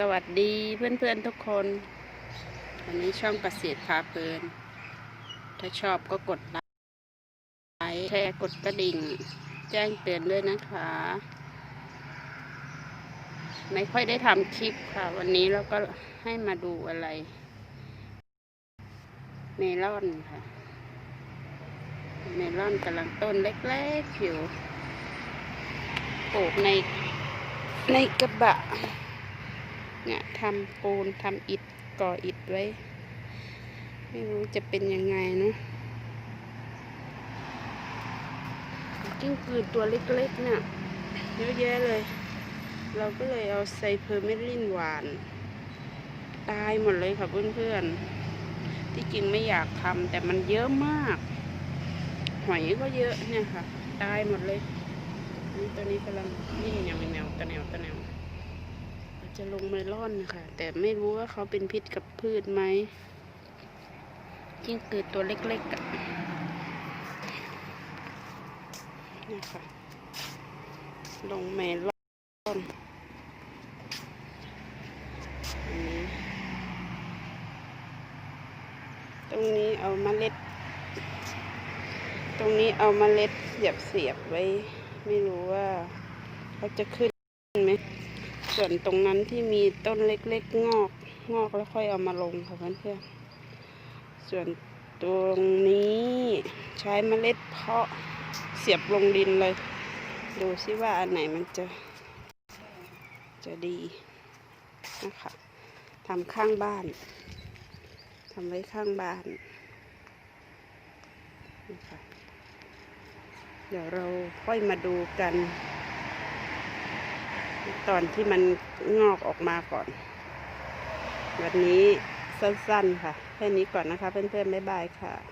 สวัสดีเพื่อนๆทุกคน วันนี้ช่องเกษตรพาเพลิน ถ้าชอบก็กดไลค์แชร์กดกระดิ่ง แจ้งเตือนด้วยนะคะ ไม่ค่อยได้ทำคลิปค่ะ วันนี้เราก็ให้มาดูอะไร เมลอนค่ะ เมลอนกำลังต้นเล็กๆอยู่ปลูกในในกระบะ เนี่ยทำปูนทำอิฐก่ออิฐไว้ ไม่รู้จะเป็นยังไงเนอะกิ้งกือตัวเล็กๆเนี่ยเยอะแยะเลย เราก็เลยเอาไซเพอร์เมลินหวาน ตายหมดเลยค่ะเพื่อนๆ ที่จริงไม่อยากทำแต่มันเยอะมาก หอยก็เยอะเนี่ยค่ะ ตายหมดเลยนี่ตัวนี้กำลังนิ่งอย่างแนวตะแนวตะแนว จะลงเมลอนค่ะแต่ไม่รู้ว่าเขาเป็นพิษกับพืชไหมจิ้งกือตัวเล็กๆอะนี่ค่ะลงเมลอนอันตรงนี้เอามาเล็ด ตรงนี้เอามาเล็ดเสียบเสียบๆไว้ ไม่รู้ว่าเขาจะขึ้นไหม ส่วนตรงนั้นที่มีต้นเล็กๆ งอกงอกแล้วค่อยเอามาลงค่ะเพื่อนๆ ส่วนตรงนี้ใช้เมล็ดเพาะเสียบลงดินเลย ดูซิว่าอันไหนมันจะ จะดีนะคะทำข้างบ้านทำไว้ข้างบ้านนะคะเดี๋ยวเราค่อยมาดูกัน ตอนที่มันงอกออกมาก่อน วันนี้สั้นๆค่ะ แค่นี้ก่อนนะคะ เพื่อนๆบ๊ายบายค่ะ